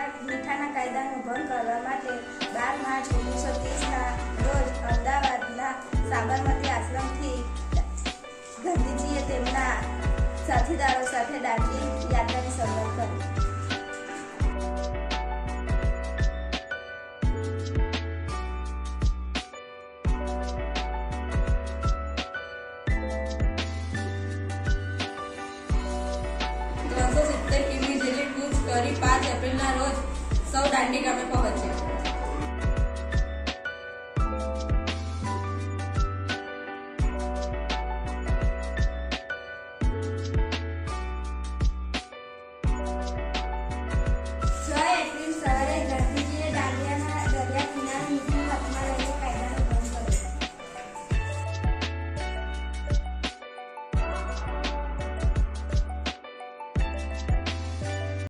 મીઠાના કાયદાનો ભંગ કરવા માટે બાર માર્ચ ઓગણીસો ત્રીસના રોજ અમદાવાદના સાબરમતી આશ્રમથી ગાંધીજીએ તેમના સાથીદારો સાથે દાંડી યાત્રાની શરૂઆત કરી. ત્રણસો हैंडीकैप में पहुंचे